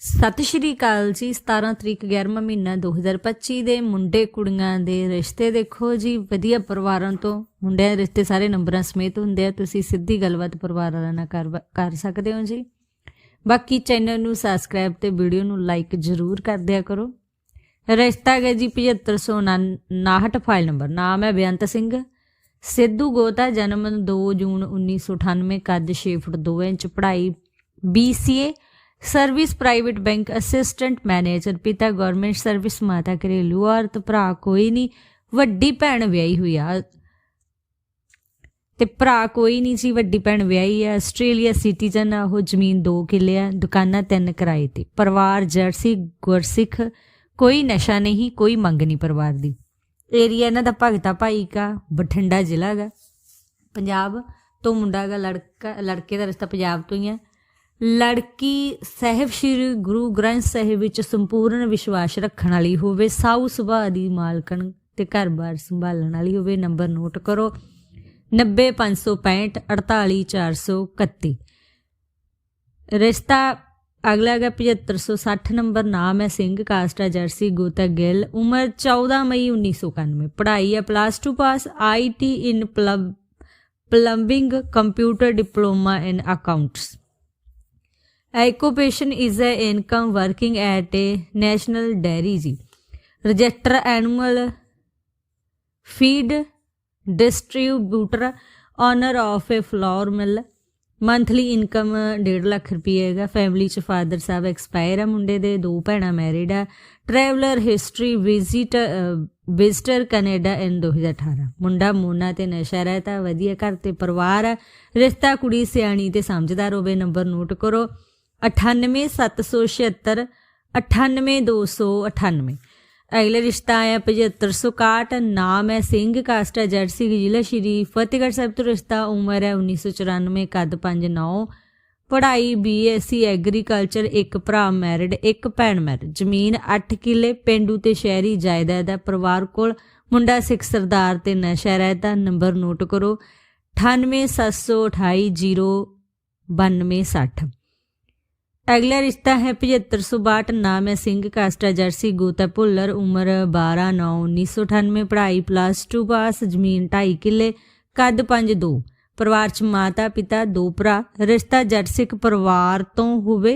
ਸਤਿ ਸ਼੍ਰੀ ਅਕਾਲ ਜੀ। 17 ਤਰੀਕ 11ਵਾਂ ਮਹੀਨਾ 2025 ਦੇ ਮੁੰਡੇ ਕੁੜੀਆਂ ਦੇ ਰਿਸ਼ਤੇ ਦੇਖੋ ਜੀ। ਵਧੀਆ ਪਰਿਵਾਰਾਂ ਤੋਂ ਮੁੰਡਿਆਂ ਦੇ ਰਿਸ਼ਤੇ ਸਾਰੇ ਨੰਬਰਾਂ ਸਮੇਤ ਹੁੰਦੇ ਆ। ਤੁਸੀਂ ਸਿੱਧੀ ਗੱਲਬਾਤ ਪਰਿਵਾਰਾਂ ਨਾਲ ਕਰ ਕਰ ਸਕਦੇ ਹੋ ਜੀ। ਬਾਕੀ ਚੈਨਲ ਨੂੰ ਸਬਸਕ੍ਰਾਈਬ ਤੇ ਵੀਡੀਓ ਨੂੰ ਲਾਈਕ ਜ਼ਰੂਰ ਕਰ ਦਿਆ ਕਰੋ। ਰਿਸ਼ਤਾ ਹੈ ਜੀ 7559 ਫਾਈਲ ਨੰਬਰ ਨਾਮ ਹੈ ਬੇਅੰਤ ਸਿੰਘ। ਸਿੱਧੂ ਗੋਤਾ ਜਨਮ 2 ਜੂਨ 1998 ਕੱਦ 6 ਫੁੱਟ 2 ਇੰਚ, ਪੜ੍ਹਾਈ BCA service private bank assistant manager, ਪਿਤਾ ਗਵਰਨਮੈਂਟ ਸਰਵਿਸ, ਮਾਤਾ ਘਰੇਲੂ ਔਰਤ, ਭਰਾ ਕੋਈ ਨਹੀਂ, ਵੱਡੀ ਭੈਣ ਵਿਆਹੀ ਹੋਈ ਆ। ਤੇ ਭਰਾ ਕੋਈ ਨਹੀਂ ਸੀ, ਵੱਡੀ ਭੈਣ ਵਿਆਹੀ ਆ। ਆਸਟ੍ਰੇਲੀਆ ਸਿਟੀਜ਼ਨ ਆ, ਉਹ ਜ਼ਮੀਨ 2 ਕਿੱਲੇ ਆ, ਦੁਕਾਨਾਂ ਤਿੰਨ ਕਿਰਾਏ ਤੇ। ਪਰਿਵਾਰ ਜਰਸੀ, ਗੁਰਸਿੱਖ, ਕੋਈ ਨਸ਼ਾ ਨਹੀਂ, ਕੋਈ ਮੰਗ ਨਹੀਂ ਪਰਿਵਾਰ ਦੀ। ਏਰੀਆ ਇਹਨਾਂ ਦਾ ਭਗਤਾ ਭਾਈ ਕਾ, ਬਠਿੰਡਾ ਜ਼ਿਲ੍ਹਾ ਦਾ ਪੰਜਾਬ ਤੋਂ ਮੁੰਡਾ ਦਾ ਲੜਕਾ, ਲੜਕੇ ਦਾ ਰਿਸ਼ਤਾ ਪੰਜਾਬ ਤੋਂ ਹੀ ਹੈ ਲੜਕੀ ਸਹਿਬ ਸ਼੍ਰੀ ਗੁਰੂ ਗ੍ਰੰਥ ਸਾਹਿਬ ਵਿੱਚ ਸੰਪੂਰਨ ਵਿਸ਼ਵਾਸ ਰੱਖਣ ਵਾਲੀ ਹੋਵੇ, ਸਾਊ ਸੁਭਾਅ ਦੀ ਮਾਲਕਣ ਤੇ ਘਰ-ਬਾਰ ਸੰਭਾਲਣ ਵਾਲੀ ਹੋਵੇ, ਨੰਬਰ ਨੋਟ ਕਰੋ 90565 48431 ਰਿਸ਼ਤਾ, ਅਗਲਾ ਹੈਗਾ 7560 ਨੰਬਰ, ਨਾਮ ਹੈ ਸਿੰਘ, ਕਾਸਟ ਹੈ ਜਰਸੀ, ਗੋਤਾ ਗਿੱਲ, ਉਮਰ 14 ਮਈ 1991 ਪੜ੍ਹਾਈ ਹੈ plus 2 pass IT in plumbing computer diploma in accounts Occupation is a income working at a national dairy. ਜੀ register annual feed distributor owner of a flour mill monthly income 1.5 lakh ਰੁਪਏ ਹੈਗਾ family ਚ father ਸਾਹਿਬ expire ਆ ਮੁੰਡੇ ਦੇ ਦੋ ਭੈਣਾਂ married ਆ traveller history visit visitor Canada in 2018 ਮੁੰਡਾ ਮੋਨਾ ਤੇ ਨਸ਼ਾ ਰਹਿਤਾ ਵਧੀਆ ਘਰ ਤੇ ਪਰਿਵਾਰ ਆ ਰਿਸ਼ਤਾ ਕੁੜੀ ਸਿਆਣੀ ਤੇ ਸਮਝਦਾਰ ਹੋਵੇ ਨੰਬਰ ਨੋਟ ਕਰੋ 98776 98298 ਅਗਲਾ ਰਿਸ਼ਤਾ ਆਇਆ 7561 ਨਾਮ ਹੈ ਸਿੰਘ, ਕਾਸਟਾ ਜਰਸੀ ਜ਼ਿਲ੍ਹਾ ਸ਼੍ਰੀ ਫਤਿਹਗੜ੍ਹ ਸਾਹਿਬ ਤੋਂ ਰਿਸ਼ਤਾ, ਉਮਰ ਹੈ 1994 ਕੱਦ 59 ਪੜ੍ਹਾਈ ਬੀਐਸਸੀ ਐਗਰੀਕਲਚਰ, ਇੱਕ ਭਰਾ ਮੈਰਿਡ, ਇੱਕ ਭੈਣ ਮੈਰਿਡ। ਜ਼ਮੀਨ 8 ਕਿੱਲੇ, ਪਿੰਡੂ ਤੇ ਸ਼ਹਿਰੀ ਜਾਇਦਾਦ ਹੈ। ਪਰਿਵਾਰ ਕੋਲ ਮੁੰਡਾ ਸਿੱਖ ਸਰਦਾਰ ਤੇ ਨਸ਼ਾ ਰਹਿਤਾ ਨੰਬਰ ਨੋਟ ਕਰੋ 9872809260 ਅਗਲਾ ਰਿਸ਼ਤਾ ਹੈ 7562 ਨਾਮ ਹੈ ਸਿੰਘ, ਕਾਸਟਾ ਜਰਸੀ, ਗੋਤਾ ਭੁੱਲਰ, ਉਮਰ 12 9 1998 ਪੜ੍ਹਾਈ ਪਲੱਸ 2 ਪਾਸ ਜ਼ਮੀਨ 2.5 ਕਿੱਲੇ, ਕੱਦ 5'2 ਪਰਿਵਾਰ ਚ ਮਾਤਾ, ਪਿਤਾ, ਦੋ ਭਰਾ, ਰਿਸ਼ਤਾ ਜਰਸਿਕ ਪਰਿਵਾਰ ਤੋਂ ਹੋਵੇ।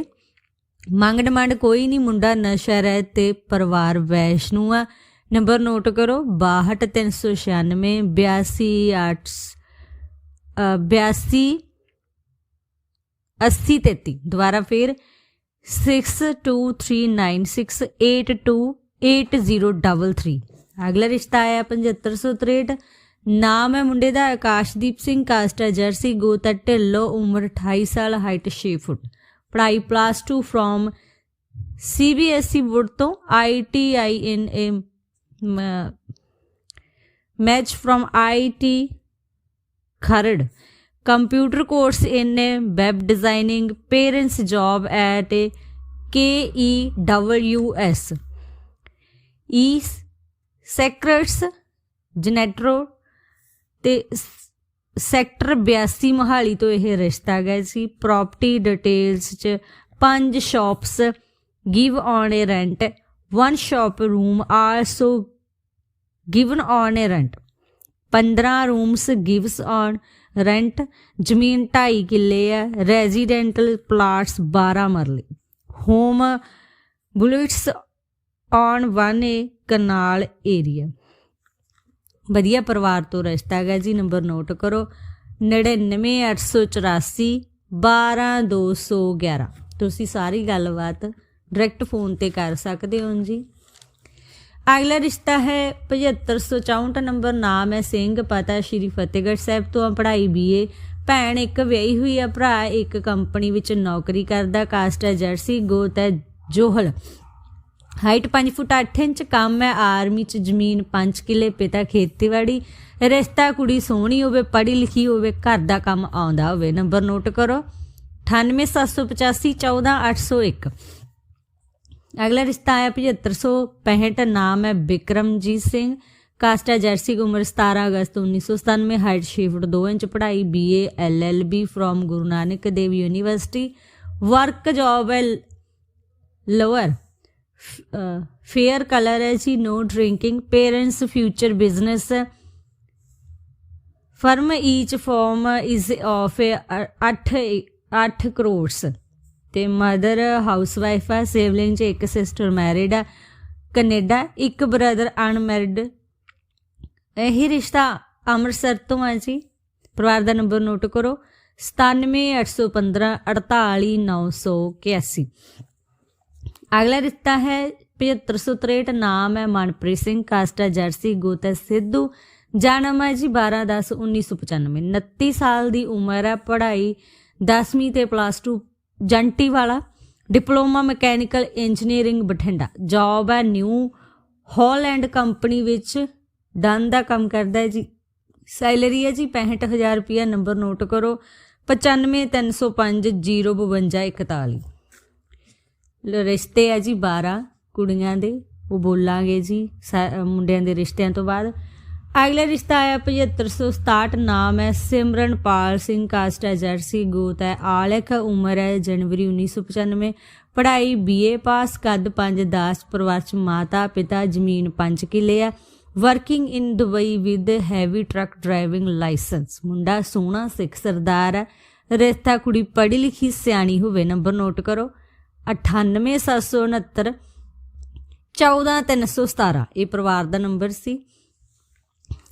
ਮੰਗ ਡਮੰਡ ਕੋਈ ਨਹੀਂ, ਮੁੰਡਾ ਨਸ਼ਾ ਰਹਿ ਤੇ ਪਰਿਵਾਰ ਵੈਸ਼ਨੂ ਆ। ਨੰਬਰ ਨੋਟ ਕਰੋ 62396 82 82 80 33 ਦੁਬਾਰਾ ਫਿਰ 6239682833 ਅਗਲਾ ਰਿਸ਼ਤਾ ਆਇਆ 7563 ਨਾਮ ਹੈ ਮੁੰਡੇ ਦਾ ਆਕਾਸ਼ਦੀਪ ਸਿੰਘ। ਕਾਸਟਾ ਜਰਸੀ ਗੋਤਾ ਢਿੱਲੋ, ਉਮਰ 28 ਸਾਲ ਹਾਈਟ 6 ਫੁੱਟ। ਪੜ੍ਹਾਈ ਪਲੱਸ 2 ਫਰੋਮ ਸੀਬੀਐਸਈ ਬੋਰਡ ਤੋਂ ITI in a match from IT Kharar. Computer course in a web designing parents job at a KEWS E sectors, ਜਨੈਟਰੋ ਤੇ ਸੈਕਟਰ 82 ਮੋਹਾਲੀ ਤੋਂ ਇਹ ਰਿਸ਼ਤਾ ਗਿਆ ਸੀ। ਪ੍ਰਾਪਰਟੀ ਡਿਟੇਲਸ ਚ ਪੰਜ shops, give on a rent, one shop room, also given on a rent. 15 rooms gives on rent ਜ਼ਮੀਨ 2.5 ਕਿੱਲੇ ਆ residential plots 12 ਮਰਲੇ। Home bullets on one a canal area ਵਧੀਆ ਪਰਿਵਾਰ ਤੋਂ ਰਿਸ਼ਤਾ ਹੈਗਾ ਜੀ ਨੰਬਰ ਨੋਟ ਕਰੋ। 99884 12211 ਤੁਸੀਂ ਸਾਰੀ ਗੱਲਬਾਤ ਡਾਇਰੈਕਟ ਫੋਨ ਤੇ ਕਰ ਸਕਦੇ ਹੋ ਜੀ। ਅਗਲਾ ਰਿਸ਼ਤਾ ਹੈ 7564 ਨੰਬਰ ਨਾਮ ਹੈ ਸਿੰਘ, ਪਤਾ ਸ਼੍ਰੀ ਫਤਿਹਗੜ੍ਹ ਸਾਹਿਬ ਤੋਂ ਆ ਪੜ੍ਹਾਈ ਬੀਏ ਭੈਣ ਇੱਕ ਵਿਆਹੀ ਹੋਈ ਆ, ਭਰਾ ਇੱਕ ਕੰਪਨੀ ਵਿੱਚ ਨੌਕਰੀ ਕਰਦਾ, ਕਾਸਟ ਹੈ ਜਰਸੀ, ਗੋਤ ਹੈ ਜੋਹਲ। ਹਾਈਟ 5 ਫੁੱਟ 8 ਇੰਚ, ਕੰਮ ਹੈ ਆਰਮੀ ਚ ਜ਼ਮੀਨ 5 ਕਿੱਲੇ, ਪਿਤਾ ਖੇਤੀਬਾੜੀ। ਰਿਸ਼ਤਾ ਕੁੜੀ ਸੋਹਣੀ ਹੋਵੇ, ਪੜ੍ਹੀ ਲਿਖੀ ਹੋਵੇ, ਘਰ ਦਾ ਕੰਮ ਆਉਂਦਾ ਹੋਵੇ। ਨੰਬਰ ਨੋਟ ਕਰੋ 98785 14801 ਅਗਲਾ ਰਿਸ਼ਤਾ ਆਇਆ 7565 ਨਾਮ ਹੈ ਬਿਕਰਮਜੀਤ ਸਿੰਘ। ਕਾਸਟਾ ਜਰਸੀ ਉਮਰ 17 ਅਗਸਤ 1997 ਹਾਈਟ 6 ਫੁੱਟ 2 ਇੰਚ, ਪੜ੍ਹਾਈ BA LLB from Guru Nanak Dev university. Work job ਹੈ ਲੋਅਰ ਫੇਅਰ ਕਲਰ ਹੈ ਜੀ no drinking parents future business firm each farm is of 8 8 crores. ਤੇ ਮਦਰ ਹਾਊਸਵਾਈਫ ਆ, ਸਿਵਲਿੰਗ ਚ ਇੱਕ ਸਿਸਟਰ ਮੈਰਿਡ ਆ, ਕੈਨੇਡਾ, ਇੱਕ ਬ੍ਰਦਰ ਅਨਮੈਰਿਡ। ਇਹ ਰਿਸ਼ਤਾ ਅੰਮ੍ਰਿਤਸਰ ਤੋਂ ਹੈ ਜੀ। ਪਰਿਵਾਰ ਦਾ ਨੰਬਰ ਨੋਟ ਕਰੋ 97815 48981 ਅਗਲਾ ਰਿਸ਼ਤਾ ਹੈ 7563 ਨਾਮ ਹੈ ਮਨਪ੍ਰੀਤ ਸਿੰਘ, ਕਾਸਟਾ ਜਰਸੀ, ਗੋਤਾ ਸਿੱਧੂ। ਜਨਮ ਹੈ ਜੀ 12 10 1995 29 ਸਾਲ ਦੀ ਉਮਰ ਹੈ, ਪੜ੍ਹਾਈ 10ਵੀਂ ਤੇ ਪਲੱਸ 2 ਜੰਟੀ ਵਾਲਾ, diploma mechanical engineering Bathinda. Job ਹੈ ਨਿਊ ਹਾਲੈਂਡ ਕੰਪਨੀ ਵਿੱਚ। ਡਨ ਦਾ ਕੰਮ ਕਰਦਾ ਹੈ ਜੀ। ਸੈਲਰੀ ਹੈ ਜੀ 65000 ਰੁਪਿਆ ਨੰਬਰ ਨੋਟ ਕਰੋ। 9530505141 ਲ- ਰਿਸ਼ਤੇ ਹੈ ਜੀ 12 ਕੁੜੀਆਂ ਦੇ। ਉਹ ਬੋਲਾਂਗੇ ਜੀ ਸਾ- ਮੁੰਡਿਆਂ ਦੇ ਰਿਸ਼ਤਿਆਂ ਤੋਂ ਬਾਅਦ। ਅਗਲਾ ਰਿਸ਼ਤਾ ਆਇਆ 7567 ਨਾਮ ਹੈ ਸਿਮਰਨਪਾਲ ਸਿੰਘ, ਕਾਸਟ ਹੈ ਜਰਸੀ ਗੋਤ ਹੈ, ਆਲਖ ਉਮਰ ਹੈ ਜਨਵਰੀ 1995 ਪੜ੍ਹਾਈ ਬੀਏ ਪਾਸ, ਕੱਦ 5 ਦਾਸ ਪਰਿਵਾਰ ਚ ਮਾਤਾ, ਪਿਤਾ, ਜ਼ਮੀਨ 5 ਕਿੱਲੇ ਹੈ, working in Dubai with heavy truck driving licence, ਮੁੰਡਾ ਸੋਹਣਾ, ਸਿੱਖ ਸਰਦਾਰ ਹੈ, ਰਿਸ਼ਤਾ ਕੁੜੀ ਪੜ੍ਹੀ ਲਿਖੀ, ਸਿਆਣੀ ਹੋਵੇ, ਨੰਬਰ ਨੋਟ ਕਰੋ 98769 14317 ਇਹ ਪਰਿਵਾਰ ਦਾ ਨੰਬਰ ਸੀ।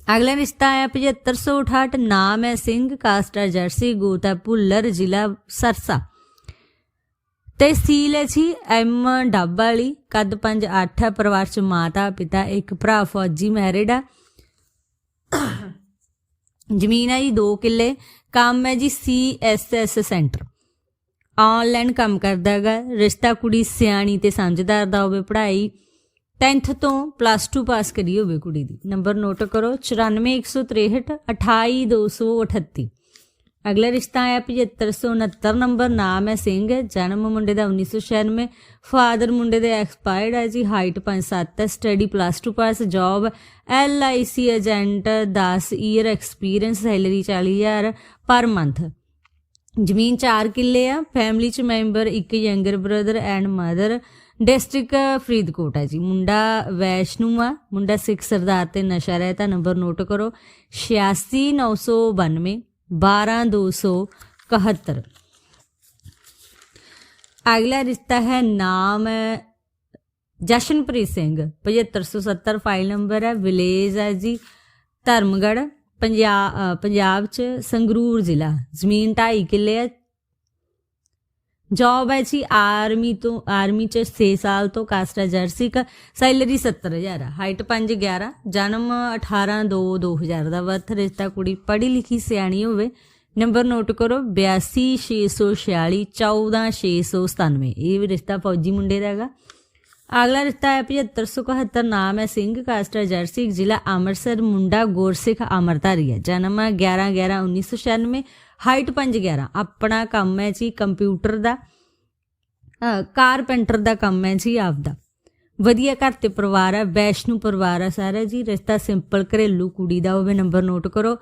ਅਗਲਾ ਰਿਸ਼ਤਾ ਹੈ 7568 ਨਾਮ ਹੈ ਸਿੰਘ ਕਾਸਟਾ ਜਰਸੀ, ਗੋਤ ਭੁੱਲਰ, ਜ਼ਿਲ੍ਹਾ ਸਰਸਾ। ਤਹਿਸੀਲ ਹੈ ਜੀ ਐਮ ਡੱਬ ਕੱਦ 5 8 ਹੈ, ਪਰਿਵਾਰ ਚ ਮਾਤਾ, ਪਿਤਾ, ਇੱਕ ਭਰਾ, ਫੌਜੀ ਮੈਰਿਡ ਆ ਜ਼ਮੀਨ ਹੈ ਜੀ 2 ਕਿੱਲੇ, ਕੰਮ ਹੈ ਜੀ C S S centre. Online ਕੰਮ ਕਰਦਾ ਹੈਗਾ, ਰਿਸ਼ਤਾ ਕੁੜੀ ਸਿਆਣੀ ਤੇ ਸਮਝਦਾਰ ਦਾ ਹੋਵੇ, ਪੜ੍ਹਾਈ 10th ਤੋਂ ਪਲੱਸ 2 ਪਾਸ ਕਰੀ ਹੋਵੇ ਕੁੜੀ ਦੀ। ਨੰਬਰ ਨੋਟ ਕਰੋ 94163 28238 ਅਗਲਾ ਰਿਸ਼ਤਾ ਹੈ 7569 ਨੰਬਰ ਨਾਮ ਹੈ ਸਿੰਘ, ਜਨਮ ਮੁੰਡੇ ਦਾ 1996 ਫਾਦਰ ਮੁੰਡੇ ਦੇ ਐਕਸਪਾਇਰਡ ਹੈ ਜੀ ਹਾਈਟ 5'7 ਹੈ study plus 2 pass job L I C agent 10 year experience salary 40000 per month ਜ਼ਮੀਨ 4 ਕਿੱਲੇ ਆ ਫੈਮਿਲੀ ਚ ਮੈਂਬਰ ਇੱਕ younger brother and mother district Faridkot ਹੈ ਜੀ। ਮੁੰਡਾ ਵੈਸ਼ਨੂ ਆ। ਮੁੰਡਾ ਸਿੱਖ ਸਰਦਾਰ ਤੇ ਨਸ਼ਾ ਰਹਿਤਾ। ਨੰਬਰ ਨੋਟ ਕਰੋ। 86992 12271 ਅਗਲਾ ਰਿਸ਼ਤਾ ਹੈ। ਨਾਮ ਜਸ਼ਨਪ੍ਰੀਤ ਸਿੰਘ। 7570 ਫਾਈਲ ਨੰਬਰ ਹੈ। ਵਿਲੇਜ ਹੈ ਜੀ ਧਰਮਗੜ ਪੰਜਾਬ ਪੰਜਾਬ ਚ ਸੰਗਰੂਰ ਜ਼ਿਲ੍ਹਾ। ਜ਼ਮੀਨ 2.5 ਕਿੱਲੇ ਹੈ। ਜੌਬ ਹੈ ਜੀ, ਆਰਮੀ ਤੋਂ, ਆਰਮੀ ਚ 6 ਸਾਲ ਤੋਂ ਕਾਸਟਾ ਜਰਸੀ ਕ ਸੈਲਰੀ 70000 ਹੈ ਹਾਈਟ 5'11 ਜਨਮ 18 2 2000 ਦਾ ਵਰਥ ਰਿਸ਼ਤਾ ਕੁੜੀ ਪੜ੍ਹੀ ਲਿਖੀ ਸਿਆਣੀ ਹੋਵੇ। ਨੰਬਰ ਨੋਟ ਕਰੋ 82646 14697 ਇਹ ਵੀ ਰਿਸ਼ਤਾ ਫੌਜੀ ਮੁੰਡੇ ਦਾ ਹੈਗਾ। ਅਗਲਾ ਰਿਸ਼ਤਾ ਹੈ 7571 ਨਾਮ ਹੈ ਸਿੰਘ ਕਾਸਟਾ ਜਰਸੀ, ਜ਼ਿਲ੍ਹਾ ਅੰਮ੍ਰਿਤਸਰ, ਮੁੰਡਾ ਗੁਰਸਿੱਖ ਅਮਰਧਾਰੀ ਹੈ। ਜਨਮ 11 11 1996 ਹਾਈਟ 5'11 ਆਪਣਾ ਕੰਮ ਹੈ ਜੀ ਕੰਪਿਊਟਰ ਦਾ ਕਾਰਪੈਂਟਰ ਦਾ ਕੰਮ ਹੈ ਜੀ ਆਪਦਾ। ਵਧੀਆ ਘਰ ਤੇ ਪਰਿਵਾਰ ਹੈ, ਵੈਸ਼ਨੂ ਪਰਿਵਾਰ ਹੈ ਸਾਰਾ ਜੀ। ਰਿਸ਼ਤਾ ਸਿੰਪਲ, ਘਰੇਲੂ, ਕੁੜੀ ਦਾ ਹੋਵੇ ਨੰਬਰ ਨੋਟ ਕਰੋ।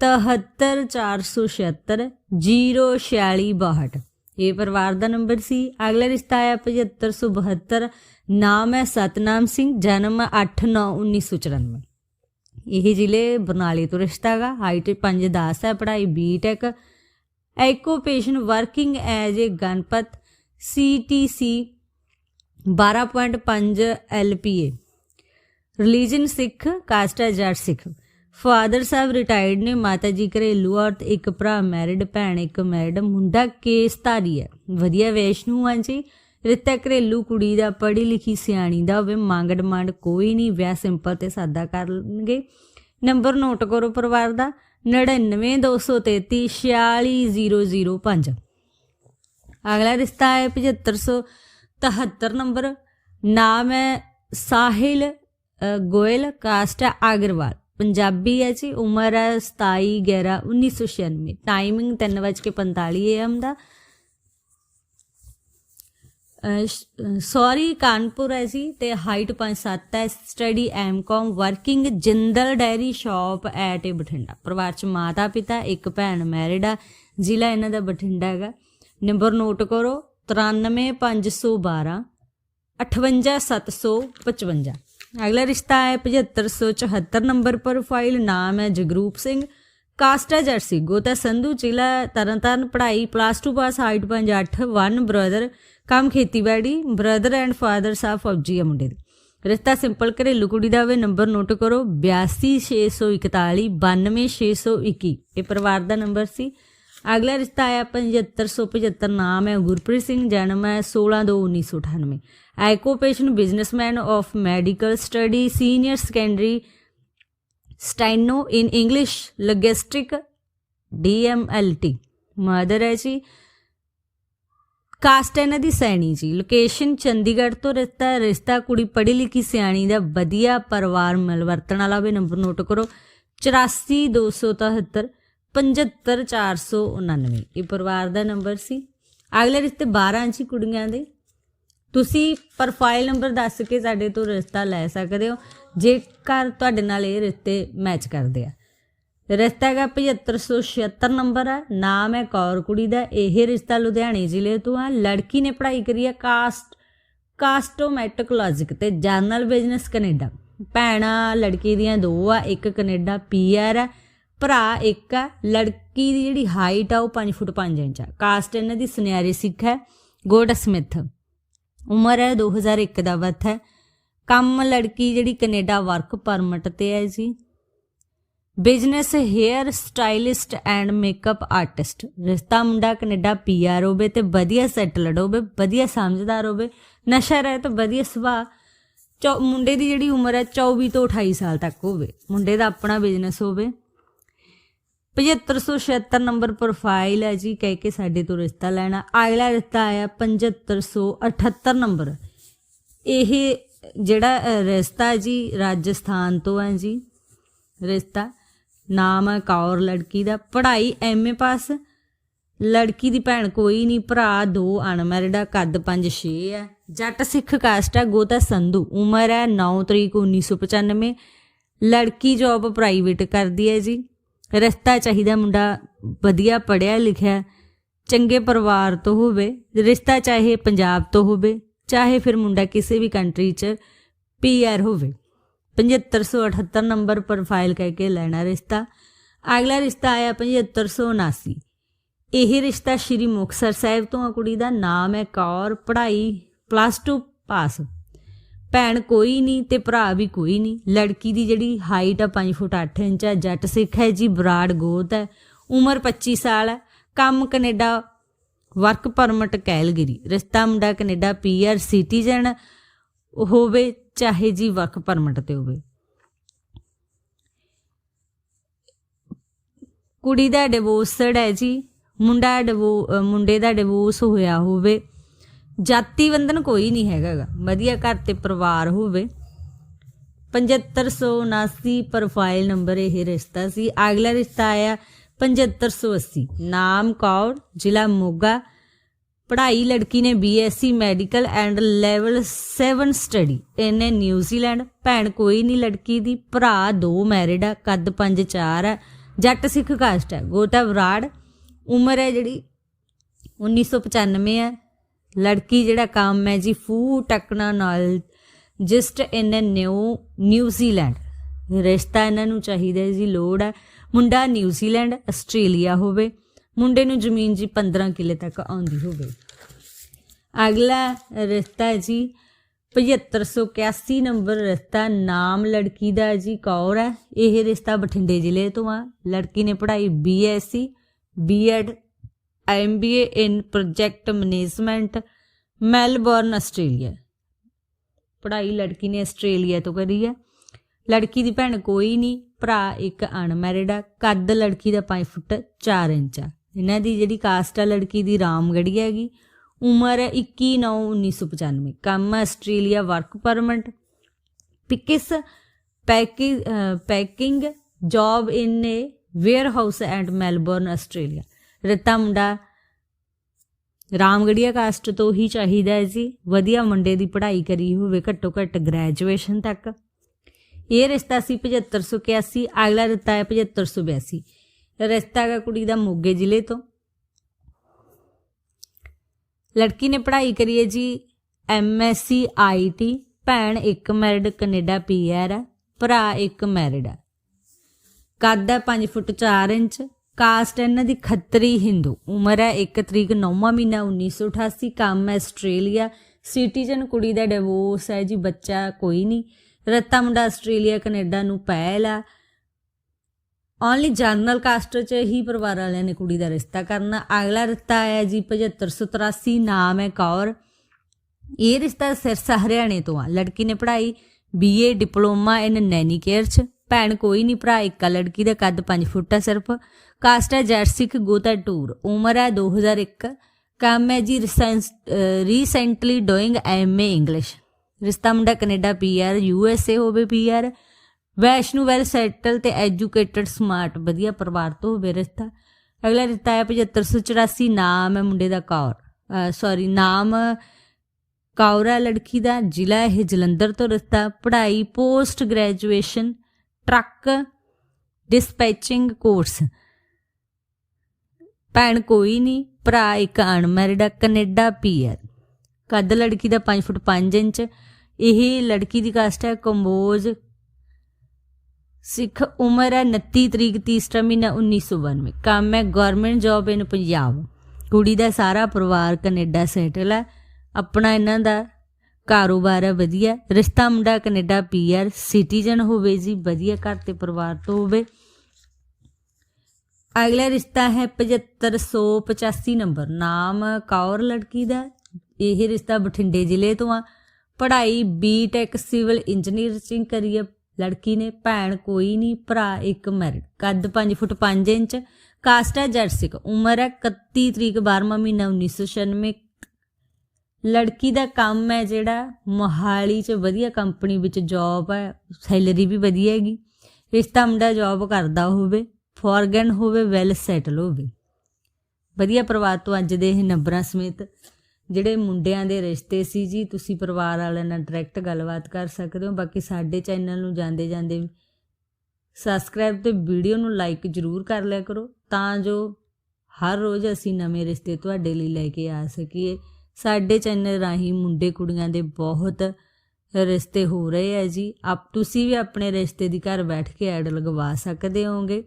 73476 04662 ਇਹ ਪਰਿਵਾਰ ਦਾ ਨੰਬਰ ਸੀ ਅਗਲਾ ਰਿਸ਼ਤਾ ਆਇਆ 7572 ਨਾਮ ਹੈ ਸਤਨਾਮ ਸਿੰਘ ਜਨਮ 8/9/1994 ਇਹ ਜ਼ਿਲ੍ਹੇ ਬਰਨਾਲੇ ਤੋਂ ਰਿਸ਼ਤਾ ਹੈਗਾ ਹਾਈਟ 5-10 ਹੈ ਪੜ੍ਹਾਈ BTech occupation working as a Ganpat CTC 12.5 LPA religion Sikh caste ਹੈ ਜੱਟ ਸਿੱਖ ਫਾਦਰ ਸਾਹਿਬ ਰਿਟਾਇਰਡ ਨੇ, ਮਾਤਾ ਜੀ ਘਰੇਲੂ ਔਰਤ, ਇੱਕ ਭਰਾ ਮੈਰਿਡ ਭੈਣ, ਇੱਕ ਮੈਰਿਡ ਮੁੰਡਾ ਕੇਸ ਧਾਰੀ ਹੈ। ਵਧੀਆ ਵੈਸ਼ਨੂ ਹਾਂ ਜੀ। ਰਿਸ਼ਤਾ ਘਰੇਲੂ ਕੁੜੀ ਦਾ ਪੜ੍ਹੀ ਲਿਖੀ ਸਿਆਣੀ ਦਾ ਹੋਵੇ, ਮੰਗ ਡਿਮਾਂਡ ਕੋਈ ਨਹੀਂ, ਵਿਆਹ ਸਿੰਪਲ ਤੇ ਸਾਦਾ ਕਰਨਗੇ। ਨੰਬਰ ਨੋਟ ਕਰੋ ਪਰਿਵਾਰ ਦਾ 99233 46005 ਅਗਲਾ ਰਿਸ਼ਤਾ ਹੈ 7573 ਨੰਬਰ। ਨਾਮ ਹੈ ਸਾਹਿਲ ਗੋਇਲ ਕਾਸਟ ਹੈ ਅਗਰਵਾਲ। ਪੰਜਾਬੀ ਹੈ ਜੀ, ਉਮਰ ਹੈ 27 11 1996 ਟਾਈਮਿੰਗ 3:45 am ਦਾ। ਸੌਰੀ ਕਾਨਪੁਰ ਹੈ ਜੀ ਤੇ ਹਾਈਟ 5'7 ਹੈ। Study MCom working Jindal dairy shop at a Bathinda. ਪਰਿਵਾਰ ਚ ਮਾਤਾ ਪਿਤਾ, ਇੱਕ ਭੈਣ ਮੈਰਿਡ ਆ, ਜ਼ਿਲ੍ਹਾ ਇਹਨਾਂ ਦਾ ਬਠਿੰਡਾ ਹੈਗਾ। ਨੰਬਰ ਨੋਟ ਕਰੋ 93512 58755 ਅਗਲਾ ਰਿਸ਼ਤਾ ਹੈ 7574 ਨੰਬਰ ਪ੍ਰੋਫਾਈਲ ਨਾਮ ਹੈ ਜਗਰੂਪ ਸਿੰਘ। ਕਾਸਟ ਹੈ ਜਰਸੀ, ਗੋਤਾ ਸੰਧੂ, ਜ਼ਿਲ੍ਹਾ ਤਰਨਤਾਰਨ, ਪੜ੍ਹਾਈ plus 2 pass height 58 one brother ਕੰਮ ਖੇਤੀਬਾੜੀ ਬ੍ਰਦਰ ਐਂਡ ਫਾਦਰ ਸਾਹਿਬ ਫੌਜੀ ਆ ਮੁੰਡੇ ਦੇ। ਰਿਸ਼ਤਾ ਸਿੰਪਲ ਘਰੇਲੂ ਕੁੜੀ ਦਾ ਵੇ ਨੰਬਰ ਨੋਟ ਕਰੋ 82641 92621 ਇਹ ਪਰਿਵਾਰ ਦਾ ਨੰਬਰ ਸੀ। ਅਗਲਾ ਰਿਸ਼ਤਾ ਆਇਆ 7575 ਨਾਮ ਹੈ ਗੁਰਪ੍ਰੀਤ ਸਿੰਘ, ਜਨਮ ਹੈ 16/2/1998 ਐਕੋਪੇਸ਼ਨ businessman of medical study senior secondary steno in English ਲਗਿਸਟਿਕ ਡੀਐਮਐਲਟੀ mother ਹੈ ਜੀ। ਕਾਸਟ ਇਹਨਾਂ ਦੀ ਸੈਣੀ ਜੀ। ਲੋਕੇਸ਼ਨ ਚੰਡੀਗੜ੍ਹ ਤੋਂ ਰਿਸ਼ਤਾ ਰਿਸ਼ਤਾ ਕੁੜੀ ਪੜ੍ਹੀ ਲਿਖੀ ਸਿਆਣੀ ਦਾ ਵਧੀਆ ਪਰਿਵਾਰ ਮਿਲਵਰਤਣ ਵਾਲਾ ਵੀ ਨੰਬਰ ਨੋਟ ਕਰੋ। 84273 75499 ਇਹ ਪਰਿਵਾਰ ਦਾ ਨੰਬਰ ਸੀ। ਅਗਲੇ ਰਿਸ਼ਤੇ 12 ਇੰਚੀ ਕੁੜੀਆਂ ਦੇ। ਤੁਸੀਂ ਪ੍ਰੋਫਾਈਲ ਨੰਬਰ ਦੱਸ ਕੇ ਸਾਡੇ ਤੋਂ ਰਿਸ਼ਤਾ ਲੈ ਸਕਦੇ ਹੋ। ਜੇਕਰ ਤੁਹਾਡੇ ਨਾਲ ਇਹ ਰਿਸ਼ਤੇ ਮੈਚ ਕਰਦੇ ਆ। ਰਿਸ਼ਤਾ ਹੈਗਾ 7576 ਨੰਬਰ ਹੈ ਨਾਮ ਹੈ ਕੌਰ ਕੁੜੀ ਦਾ। ਇਹ ਰਿਸ਼ਤਾ ਲੁਧਿਆਣੇ ਜ਼ਿਲ੍ਹੇ ਤੋਂ ਆ। ਲੜਕੀ ਨੇ ਪੜ੍ਹਾਈ ਕਰੀ ਹੈ ਕਾਸਟ ਕਾਸਟੋਮੈਟਿਕ ਲੌਜਿਕ ਤੇ ਜਰਨਲ ਬਿਜ਼ਨਸ ਕੈਨੇਡਾ। ਭੈਣਾਂ, ਲੜਕੀ ਦੀਆਂ ਦੋ ਆ। ਇੱਕ ਕੈਨੇਡਾ ਪੀਆਰ ਹੈ ਭਰਾ ਇੱਕ ਹੈ, ਲੜਕੀ ਦੀ ਜਿਹੜੀ ਹਾਈਟ ਆ ਉਹ 5 ਫੁੱਟ 5 ਇੰਚ ਆ। ਕਾਸਟ ਇਹਨਾਂ ਦੀ ਸੁਨਿਆਰੀ ਸਿੱਖ ਹੈ, ਗੋਡ ਸਮਿਥ। ਉਮਰ ਹੈ 2001 ਦਾ ਵਰਥ ਹੈ। ਕੰਮ ਲੜਕੀ ਜਿਹੜੀ ਕੈਨੇਡਾ ਵਰਕ ਪਰਮਿਟ ਤੇ ਹੈ ਜੀ business hair stylist and makeup artist ਰਿਸ਼ਤਾ ਮੁੰਡਾ ਕੈਨੇਡਾ ਪੀਆਰ ਹੋਵੇ ਤੇ ਵਧੀਆ ਸੈਟਲਡ ਹੋਵੇ, ਵਧੀਆ ਸਮਝਦਾਰ ਹੋਵੇ, ਨਸ਼ਾ ਰਹਿ ਤਾਂ ਵਧੀਆ ਸੁਭਾਅ। ਚੌ, ਮੁੰਡੇ ਦੀ ਜਿਹੜੀ ਉਮਰ ਹੈ 24 ਤੋਂ 28 ਸਾਲ ਤੱਕ ਹੋਵੇ। ਮੁੰਡੇ ਦਾ ਆਪਣਾ ਬਿਜ਼ਨਸ ਹੋਵੇ। 7576 ਨੰਬਰ ਪ੍ਰੋਫਾਈਲ ਹੈ ਜੀ, ਕਹਿ ਕੇ ਸਾਡੇ ਤੋਂ ਰਿਸ਼ਤਾ ਲੈਣਾ। ਅਗਲਾ ਰਿਸ਼ਤਾ ਆਇਆ 7578 ਨੰਬਰ। ਇਹ ਜਿਹੜਾ ਰਿਸ਼ਤਾ ਜੀ ਰਾਜਸਥਾਨ ਤੋਂ ਹੈ ਜੀ। ਰਿਸ਼ਤਾ ਨਾਮ ਹੈ ਕੌਰ, ਲੜਕੀ ਦਾ। ਪੜ੍ਹਾਈ ਐਮਏ ਪਾਸ ਲੜਕੀ ਦੀ ਭੈਣ ਕੋਈ ਨਹੀਂ, ਭਰਾ ਦੋ ਅਨਮੈਰਿਡ ਆ, ਕੱਦ 5-6 ਆ। ਜੱਟ ਸਿੱਖ ਕਾਸਟ ਹੈ ਗੋਤਾ ਸੰਧੂ। ਉਮਰ ਹੈ 9 ਤਰੀਕ 1995 ਲੜਕੀ ਜੌਬ ਪ੍ਰਾਈਵੇਟ ਕਰਦੀ ਹੈ ਜੀ। ਰਿਸ਼ਤਾ ਚਾਹੀਦਾ, ਮੁੰਡਾ ਵਧੀਆ ਪੜਿਆ ਲਿਖਿਆ, ਚੰਗੇ ਪਰਿਵਾਰ ਤੋਂ ਹੋਵੇ, ਰਿਸ਼ਤਾ ਚਾਹੇ ਪੰਜਾਬ ਤੋਂ ਹੋਵੇ, ਚਾਹੇ ਫਿਰ ਮੁੰਡਾ ਕਿਸੇ ਵੀ ਕੰਟਰੀ 'ਚ ਪੀਆਰ ਹੋਵੇ। 7578 ਨੰਬਰ ਪ੍ਰੋਫਾਈਲ ਕਹਿ ਕੇ ਲੈਣਾ ਰਿਸ਼ਤਾ। ਅਗਲਾ ਰਿਸ਼ਤਾ ਆਇਆ 7579 ਇਹ ਰਿਸ਼ਤਾ ਸ਼੍ਰੀ ਮੁਕਤਸਰ ਸਾਹਿਬ ਤੋਂ ਆ ਕੁੜੀ ਦਾ ਨਾਮ ਹੈ ਕੌਰ, ਪੜ੍ਹਾਈ ਪਲੱਸ 2 ਪਾਸ। ਭੈਣ ਕੋਈ ਨਹੀਂ ਤੇ ਭਰਾ ਵੀ ਕੋਈ ਨਹੀਂ ਲੜਕੀ ਦੀ ਜਿਹੜੀ ਹਾਈਟ ਆ 5 ਫੁੱਟ 8 ਇੰਚ ਹੈ ਜੱਟ ਸਿੱਖ ਹੈ ਜੀ, ਬਰਾੜ ਗੋਤ ਹੈ। ਉਮਰ 25 ਸਾਲ ਹੈ। ਕੰਮ ਕੈਨੇਡਾ ਵਰਕ ਪਰਮਿਟ ਕੈਲਗਰੀ। ਰਿਸ਼ਤਾ ਮੁੰਡਾ ਕੈਨੇਡਾ ਪੀਆਰ ਸਿਟੀਜ਼ਨ ਹੋਵੇ, ਚਾਹੇ ਜੀ ਵਰਕ ਪਰਮਿਟ ਤੇ ਹੋਵੇ। ਕੁੜੀ ਦਾ ਡਿਵੋਰਸਡ ਹੈ ਜੀ। ਮੁੰਡਾ ਡਿਵੋ ਮੁੰਡੇ ਦਾ ਡਿਵੋਰਸ ਹੋਇਆ ਹੋਵੇ। ਜਾਤੀ ਬੰਧਨ ਕੋਈ ਨਹੀਂ ਹੈਗਾ ਵਧੀਆ ਘਰ ਤੇ ਪਰਿਵਾਰ ਹੋਵੇ। 7579 ਪ੍ਰੋਫਾਈਲ ਨੰਬਰ ਇਹ ਰਿਸ਼ਤਾ ਸੀ। ਅਗਲਾ ਰਿਸ਼ਤਾ ਆਇਆ 7580 ਨਾਮ ਕੌਰ, ਜ਼ਿਲ੍ਹਾ ਮੋਗਾ। ਪੜ੍ਹਾਈ ਲੜਕੀ ਨੇ BSc medical and level 7 study ਇਹਨੇ ਨਿਊਜ਼ੀਲੈਂਡ ਭੈਣ ਕੋਈ ਨਹੀਂ ਲੜਕੀ ਦੀ। ਭਰਾ ਦੋ ਮੈਰਿਡ ਆ, ਕੱਦ 5 4 ਆ। ਜੱਟ ਸਿੱਖ ਕਾਸਟ ਹੈ ਗੋਟਾ ਬਰਾੜ ਉਮਰ ਹੈ ਜਿਹੜੀ 1995 ਹੈ ਲੜਕੀ ਜਿਹੜਾ ਕੰਮ ਹੈ ਜੀ ਫੂ ਟੈਕਨਾ ਨਾਲ ਜਸਟ ਇਨ ਨਿਊ ਨਿਊਜ਼ੀਲੈਂਡ ਰਿਸ਼ਤਾ ਇਹਨਾਂ ਨੂੰ ਚਾਹੀਦਾ ਹੈ ਜੀ, ਲੋੜ ਹੈ। ਮੁੰਡਾ ਨਿਊਜ਼ੀਲੈਂਡ ਆਸਟ੍ਰੇਲੀਆ ਹੋਵੇ। ਮੁੰਡੇ ਨੂੰ ਜ਼ਮੀਨ ਜੀ 15 ਕਿੱਲੇ ਤੱਕ ਆਉਂਦੀ ਹੋਵੇ। ਅਗਲਾ ਰਿਸ਼ਤਾ ਹੈ ਜੀ 7581 ਨੰਬਰ ਰਿਸ਼ਤਾ, ਨਾਮ ਲੜਕੀ ਦਾ ਜੀ, ਕੌਰ ਹੈ। ਇਹ ਰਿਸ਼ਤਾ ਬਠਿੰਡੇ ਜ਼ਿਲ੍ਹੇ ਤੋਂ ਆ। ਲੜਕੀ ਨੇ ਪੜ੍ਹਾਈ BSc BEd MBA in project management, Melbourne, Australia. ਪੜ੍ਹਾਈ ਲੜਕੀ ਨੇ ਆਸਟ੍ਰੇਲੀਆ ਤੋਂ ਕਰੀ ਹੈ। ਲੜਕੀ ਦੀ ਭੈਣ ਕੋਈ ਨਹੀਂ, ਭਰਾ ਇੱਕ ਅਨਮੈਰਿਡ ਆ। ਕੱਦ ਲੜਕੀ ਦਾ 5 ਫੁੱਟ 4 ਇੰਚ ਆ। ਇਹਨਾਂ ਦੀ ਜਿਹੜੀ ਕਾਸਟ ਆ ਲੜਕੀ ਦੀ ਰਾਮਗੜੀ ਹੈਗੀ, ਉਮਰ ਹੈ 21 9 1995 ਕੰਮ Australia work permit. Picks packing packing job in a warehouse and Melbourne, Australia. ਰਤਾ ਮੁੰਡਾ ਰਾਮਗੜੀਆ ਕਾਸਟ ਤੋਂ ਹੀ ਚਾਹੀਦਾ ਹੈ ਜੀ। ਵਧੀਆ ਮੁੰਡੇ ਦੀ ਪੜ੍ਹਾਈ ਕਰੀ ਹੋਵੇ, ਘੱਟੋ ਘੱਟ ਗ੍ਰੈਜੂਏਸ਼ਨ ਤੱਕ। ਇਹ ਰਿਸ਼ਤਾ ਸੀ 7581 ਅਗਲਾ ਰਿਸ਼ਤਾ ਹੈ 7582 ਰਿਸ਼ਤਾ ਹੈ ਕੁੜੀ ਦਾ ਮੋਗੇ ਜ਼ਿਲ੍ਹੇ ਤੋਂ। ਲੜਕੀ ਨੇ ਪੜ੍ਹਾਈ ਕਰੀ ਹੈ ਜੀ ਐਮਐਸਸੀ ਆਈਟੀ ਭੈਣ ਇੱਕ ਮੈਰਿਡ ਕੈਨੇਡਾ ਪੀਆਰ ਹੈ, ਭਰਾ ਇੱਕ ਮੈਰਿਡ ਹੈ। ਕੱਦ ਹੈ 5 ਫੁੱਟ 4 ਇੰਚ। ਕਾਸਟ ਇਹਨਾਂ ਦੀ ਖੱਤਰੀ ਹਿੰਦੂ ਉਮਰ ਹੈ 1 ਤਰੀਕ 9ਵਾਂ ਮਹੀਨਾ 1988 ਕੰਮ ਹੈ ਆਸਟ੍ਰੇਲੀਆ। ਸਿਟੀਜ਼ਨ ਕੁੜੀ ਦਾ ਡਿਵੋਰਸ ਹੈ ਜੀ, ਬੱਚਾ ਕੋਈ ਨਹੀਂ। ਰੱਤਾ ਮੁੰਡਾ ਆਸਟ੍ਰੇਲੀਆ, ਕੈਨੇਡਾ ਨੂੰ ਪਹਿਲਾ ਓਨਲੀ ਜਨਰਲ ਕਾਸਟ ਚ ਹੀ ਪਰਿਵਾਰ ਵਾਲਿਆਂ ਨੇ ਕੁੜੀ ਦਾ ਰਿਸ਼ਤਾ ਕਰਨਾ। ਅਗਲਾ ਰਿਸ਼ਤਾ ਆਇਆ ਜੀ 7583 ਨਾਮ ਹੈ ਕੌਰ। ਇਹ ਰਿਸ਼ਤਾ ਸਿਰਸਾ ਹਰਿਆਣੇ ਤੋਂ ਆ। ਲੜਕੀ ਨੇ ਪੜ੍ਹਾਈ BA diploma in nanny care ਚ। ਭੈਣ ਕੋਈ ਨਹੀਂ ਭਰਾ, ਇੱਕ ਲੜਕੀ ਦਾ ਕੱਦ 5 ਫੁੱਟ ਆ ਸਿਰਫ। ਕਾਸਟ ਹੈ ਜੈਟ ਗੋਤਾ ਟੂਰ। ਉਮਰ ਹੈ 2001 ਕੰਮ ਹੈ ਜੀ ਰੀਸੈਂਟਲੀ ਡੂਇੰਗ ਐਮਏ ਇੰਗਲਿਸ਼ ਰਿਸ਼ਤਾ ਮੁੰਡਾ ਕੈਨੇਡਾ ਪੀਆਰ ਯੂਐਸਏ ਹੋਵੇ ਪੀਆਰ ਵੈਸ਼ਨੂ ਵੈਲ ਸੈਟਲ ਤੇ ਐਜੂਕੇਟਡ, ਸਮਾਰਟ, ਵਧੀਆ ਪਰਿਵਾਰ ਤੋਂ ਹੋਵੇ ਰਿਸ਼ਤਾ। ਅਗਲਾ ਰਿਸ਼ਤਾ ਹੈ 7584 ਨਾਮ ਹੈ ਮੁੰਡੇ ਦਾ ਕੌਰ। ਸੌਰੀ ਨਾਮ ਕੌਰਾ ਲੜਕੀ ਦਾ। ਜ਼ਿਲ੍ਹਾ ਇਹ ਜਲੰਧਰ ਤੋਂ ਰਿਸ਼ਤਾ। ਪੜ੍ਹਾਈ post graduation truck dispatching course. ਭੈਣ ਕੋਈ ਨਹੀਂ ਭਰਾ ਇੱਕ ਅਨਮੈਰਿਡ ਕੈਨੇਡਾ ਪੀਆਰ ਕੱਦ ਲੜਕੀ ਦਾ 5 ਫੁੱਟ 5 ਇੰਚ। ਇਹ ਲੜਕੀ ਦੀ ਕਾਸਟ ਹੈ ਕੰਬੋਜ। ਸਿੱਖ ਉਮਰ ਹੈ 29 ਤਰੀਕ ਤੀਸਰਾ ਮਹੀਨਾ 1992 ਕੰਮ ਹੈ ਗਵਰਨਮੈਂਟ ਜੌਬ ਇਨ ਪੰਜਾਬ ਕੁੜੀ ਦਾ ਸਾਰਾ ਪਰਿਵਾਰ ਕੈਨੇਡਾ ਸੈਟਲ ਹੈ। ਆਪਣਾ ਇਹਨਾਂ ਦਾ ਕਾਰੋਬਾਰ ਹੈ ਵਧੀਆ। ਰਿਸ਼ਤਾ ਮੁੰਡਾ ਕੈਨੇਡਾ ਪੀਆਰ ਸਿਟੀਜ਼ਨ ਹੋਵੇ ਜੀ, ਵਧੀਆ ਘਰ ਤੇ ਪਰਿਵਾਰ ਤੋਂ ਹੋਵੇ। ਅਗਲਾ ਰਿਸ਼ਤਾ ਹੈ 7585 ਨੰਬਰ। ਨਾਮ ਕੌਰ ਲੜਕੀ ਦਾ। ਇਹ ਰਿਸ਼ਤਾ ਬਠਿੰਡੇ ਜ਼ਿਲ੍ਹੇ ਤੋਂ ਆ। ਪੜ੍ਹਾਈ ਬੀਟੈਕ ਸਿਵਲ ਇੰਜੀਨੀਅਰਿੰਗ ਕਰੀ ਹੈ ਲੜਕੀ ਨੇ, ਭੈਣ ਕੋਈ ਨਹੀਂ, ਭਰਾ ਇੱਕ ਮੈਰਿਡ ਕੱਦ 5 ਫੁੱਟ 5 ਇੰਚ। ਕਾਸਟ ਹੈ ਜਰਸਿਕ ਉਮਰ ਹੈ 31 ਤਰੀਕ 12ਵਾਂ ਮਹੀਨਾ 1996 ਲੜਕੀ ਦਾ ਕੰਮ ਹੈ ਜਿਹੜਾ ਮੋਹਾਲੀ 'ਚ ਵਧੀਆ ਕੰਪਨੀ ਵਿੱਚ ਜੌਬ ਹੈ ਸੈਲਰੀ ਵੀ ਵਧੀਆ ਹੈਗੀ। ਰਿਸ਼ਤਾ ਮੁੰਡਾ ਜੌਬ ਕਰਦਾ ਹੋਵੇ ਫੋਰਗਨ ਹੋਵੇ ਵੈਲ ਸੈਟਲ ਹੋਵੇ। ਵਧੀਆ ਪਰਿਵਾਰ ਤੋਂ ਅੱਜ ਦੇ ਇਹ ਨੰਬਰਾਂ ਸਮੇਤ ਜਿਹੜੇ ਮੁੰਡਿਆਂ ਦੇ ਰਿਸ਼ਤੇ ਸੀ ਜੀ, ਤੁਸੀਂ ਪਰਿਵਾਰ ਵਾਲਿਆਂ ਨਾਲ ਡਾਇਰੈਕਟ ਗੱਲਬਾਤ ਕਰ ਸਕਦੇ ਹੋ। ਬਾਕੀ ਸਾਡੇ ਚੈਨਲ ਨੂੰ ਜਾਂਦੇ ਜਾਂਦੇ ਸਬਸਕ੍ਰਾਈਬ ਤੇ ਵੀਡੀਓ ਨੂੰ ਲਾਈਕ ਜ਼ਰੂਰ ਕਰ ਲਿਆ ਕਰੋ, ਤਾਂ ਜੋ ਹਰ ਰੋਜ਼ ਅਸੀਂ ਨਵੇਂ ਰਿਸ਼ਤੇ ਤੁਹਾਡੇ ਲਈ ਲੈ ਕੇ ਆ ਸਕੀਏ। ਸਾਡੇ ਚੈਨਲ ਰਾਹੀਂ ਮੁੰਡੇ ਕੁੜੀਆਂ ਦੇ ਬਹੁਤ ਰਿਸ਼ਤੇ ਹੋ ਰਹੇ ਆ ਜੀ। ਆਪ ਤੁਸੀਂ ਵੀ ਆਪਣੇ ਰਿਸ਼ਤੇ ਦੀ ਘਰ ਬੈਠ ਕੇ ਐਡ ਲਗਵਾ ਸਕਦੇ ਹੋਗੇ